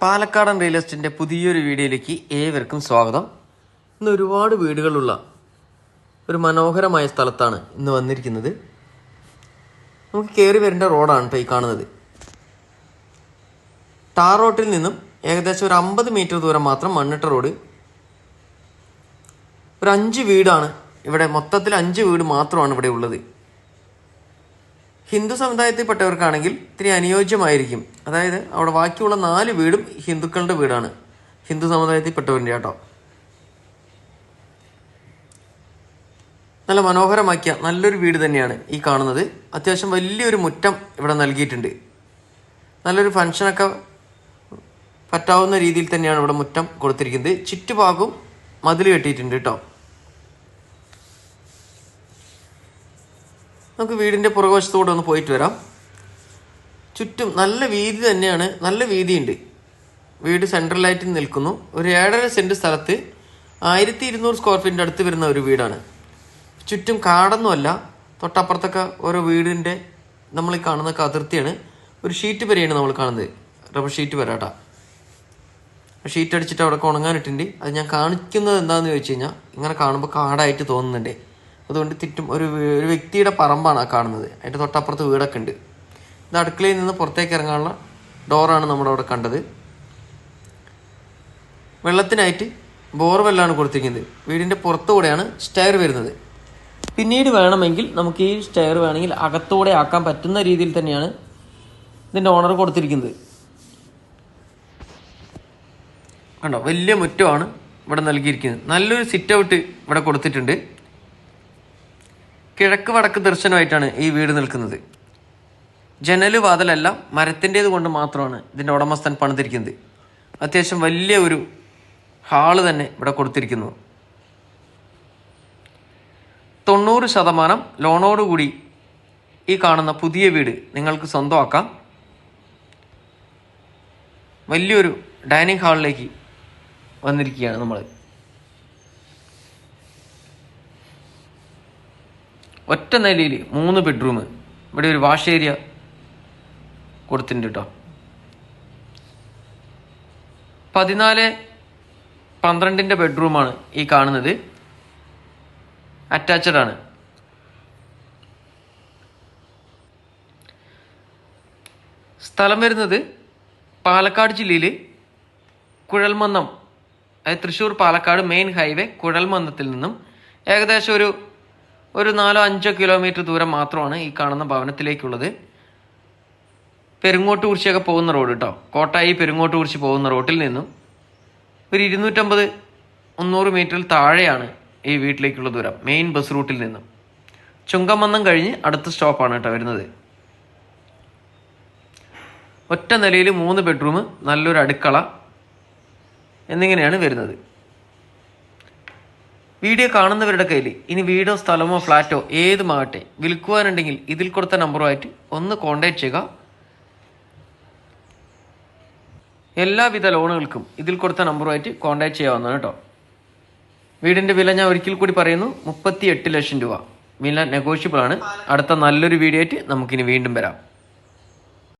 പാലക്കാടൻ റിയൽ എസ്റ്റേറ്റിന്റെ പുതിയൊരു വീഡിയോയിലേക്ക് ഏവർക്കും സ്വാഗതം. ഇന്ന് ഒരുപാട് വീടുകളുള്ള ഒരു മനോഹരമായ സ്ഥലത്താണ് ഇന്ന് വന്നിരിക്കുന്നത്. നമുക്ക് കയറി വരേണ്ട റോഡാണ് ഇപ്പോൾ ഈ കാണുന്നത്. ടാർ റോട്ടിൽ നിന്നും ഏകദേശം ഒരു അമ്പത് മീറ്റർ ദൂരം മാത്രം മണ്ണിട്ട റോഡ്. ഒരു അഞ്ച് വീടാണ്. ഇവിടെ മൊത്തത്തിൽ അഞ്ച് വീട് മാത്രമാണ് ഇവിടെ ഉള്ളത്. ഹിന്ദു സമുദായത്തിൽപ്പെട്ടവർക്കാണെങ്കിൽ ഇത്തിരി അനുയോജ്യമായിരിക്കും. അതായത് അവിടെ ബാക്കിയുള്ള നാല് വീടും ഹിന്ദുക്കളുടെ വീടാണ്. ഹിന്ദു സമുദായത്തിൽപ്പെട്ടവരുടെ കേട്ടോ. നല്ല മനോഹരമാക്കിയ നല്ലൊരു വീട് തന്നെയാണ് ഈ കാണുന്നത്. അത്യാവശ്യം വലിയൊരു മുറ്റം ഇവിടെ നൽകിയിട്ടുണ്ട്. നല്ലൊരു ഫങ്ഷനൊക്കെ പറ്റാവുന്ന രീതിയിൽ തന്നെയാണ് ഇവിടെ മുറ്റം കൊടുത്തിരിക്കുന്നത്. ചുറ്റുഭാഗവും മതിൽ കെട്ടിയിട്ടുണ്ട് കേട്ടോ. നമുക്ക് വീടിന്റെ പുറകുവശത്തൂടെ ഒന്ന് പോയിട്ട് വരാം. ചുറ്റും നല്ല വീതി തന്നെയാണ്. നല്ല വീതിയുണ്ട്. വീട് സെൻട്രലായിട്ട് നിൽക്കുന്നു. ഒരു ഏഴര സെന്റ് സ്ഥലത്ത് ആയിരത്തി ഇരുന്നൂറ് സ്ക്വയർ ഫീറ്റിന്റെ അടുത്ത് വരുന്ന ഒരു വീടാണ്. ചുറ്റും കാടൊന്നുമല്ല. തൊട്ടപ്പുറത്തൊക്കെ ഓരോ വീടിന്റെ നമ്മൾ കാണുന്ന അതിർത്തിയാണ്. ഒരു ഷീറ്റ് വരെയാണ് നമ്മൾ കാണുന്നത്. റബ്ബർ ഷീറ്റ് വരാട്ട ഷീറ്റ് അടിച്ചിട്ട് അവിടെ ഉണങ്ങാനിട്ടുണ്ട്. അത് ഞാൻ കാണിക്കുന്നത് എന്താണെന്ന് ചോദിച്ചു കഴിഞ്ഞാൽ ഇങ്ങനെ കാണുമ്പോൾ കാടായിട്ട് തോന്നുന്നുണ്ട്. അതുകൊണ്ട് തിറ്റും ഒരു ഒരു വ്യക്തിയുടെ പറമ്പാണ് ആ കാണുന്നത്. അതിന്റെ തൊട്ടപ്പുറത്ത് വീടൊക്കെ ഉണ്ട്. ഇത് അടുക്കളയിൽ നിന്ന് പുറത്തേക്ക് ഇറങ്ങാനുള്ള ഡോറാണ് നമ്മുടെ അവിടെ കണ്ടത്. വെള്ളത്തിനായിട്ട് ബോർവെല്ലാണ് കൊടുത്തിരിക്കുന്നത്. വീടിന്റെ പുറത്തുകൂടെയാണ് സ്റ്റെയർ വരുന്നത്. പിന്നീട് വേണമെങ്കിൽ നമുക്ക് ഈ സ്റ്റെയർ വേണമെങ്കിൽ അകത്തൂടെ ആക്കാൻ പറ്റുന്ന രീതിയിൽ തന്നെയാണ് ഇതിന്റെ ഓണർ കൊടുത്തിരിക്കുന്നത്. കണ്ടോ? വലിയ മുറ്റമാണ് ഇവിടെ നൽകിയിരിക്കുന്നത്. നല്ലൊരു സിറ്റ് ഔട്ട് ഇവിടെ കൊടുത്തിട്ടുണ്ട്. കിഴക്ക് വടക്ക് ദർശനമായിട്ടാണ് ഈ വീട് നിൽക്കുന്നത്. ജനൽ വാതിലെല്ലാം മരത്തിന്റേത് കൊണ്ട് മാത്രമാണ് ഇതിന്റെ ഉടമസ്ഥൻ പണിതിരിക്കുന്നത്. അത്യാവശ്യം വലിയ ഒരു ഹാൾ തന്നെ ഇവിടെ കൊടുത്തിരിക്കുന്നു. തൊണ്ണൂറ് ശതമാനം ലോണോടുകൂടി ഈ കാണുന്ന പുതിയ വീട് നിങ്ങൾക്ക് സ്വന്തമാക്കാം. വലിയൊരു ഡൈനിങ് ഹാളിലേക്ക് വന്നിരിക്കുകയാണ് നമ്മൾ ഒറ്റ നിലയിൽ മൂന്ന് ബെഡ്റൂം ഇവിടെ ഒരു വാഷ് ഏരിയ കൊടുത്തിട്ടുണ്ട് കേട്ടോ പതിനാല് പന്ത്രണ്ടിന്റെ ബെഡ്റൂമാണ് ഈ കാണുന്നത്. അറ്റാച്ചഡ് ആണ്. സ്ഥലം വരുന്നത് പാലക്കാട് ജില്ലയിൽ കുഴൽമന്നം. അതായത് തൃശ്ശൂർ പാലക്കാട് മെയിൻ ഹൈവേ കുഴൽമന്നത്തിൽ നിന്നും ഏകദേശം ഒരു ഒരു നാലോ അഞ്ചോ കിലോമീറ്റർ ദൂരം മാത്രമാണ് ഈ കാണുന്ന ഭവനത്തിലേക്കുള്ളത്. പെരുങ്ങോട്ടുകുറിച്ചിയൊക്കെ പോകുന്ന റോഡ് കേട്ടോ കോട്ടായി പെരുങ്ങോട്ടുകുറിച്ചി പോകുന്ന റോട്ടിൽ നിന്നും ഒരു ഇരുന്നൂറ്റമ്പത് മുന്നൂറ് മീറ്ററിൽ താഴെയാണ് ഈ വീട്ടിലേക്കുള്ള ദൂരം മെയിൻ ബസ് റൂട്ടിൽ നിന്നും. ചുങ്കമന്നം കഴിഞ്ഞ് അടുത്ത സ്റ്റോപ്പാണ് കേട്ടോ വരുന്നത്. ഒറ്റ നിലയിൽ മൂന്ന് ബെഡ്റൂം നല്ലൊരു അടുക്കള എന്നിങ്ങനെയാണ് വരുന്നത്. വീഡിയോ കാണുന്നവരുടെ കയ്യിൽ ഇനി വീടോ സ്ഥലമോ ഫ്ലാറ്റോ ഏതുമാകട്ടെ വിൽക്കുവാനുണ്ടെങ്കിൽ ഇതിൽ കൊടുത്ത നമ്പറുമായിട്ട് ഒന്ന് കോൺടാക്ട് ചെയ്യുക. എല്ലാവിധ ലോണുകൾക്കും ഇതിൽ കൊടുത്ത നമ്പറുമായിട്ട് കോൺടാക്ട് ചെയ്യാവുന്നതാണ് കേട്ടോ. വീടിന്റെ വില ഞാൻ ഒരിക്കൽ കൂടി പറയുന്നു മുപ്പത്തി എട്ട് ലക്ഷം രൂപ. വില നെഗോഷ്യബിൾ ആണ്. അടുത്ത നല്ലൊരു വീഡിയോ ആയിട്ട് നമുക്കിനി വീണ്ടും വരാം.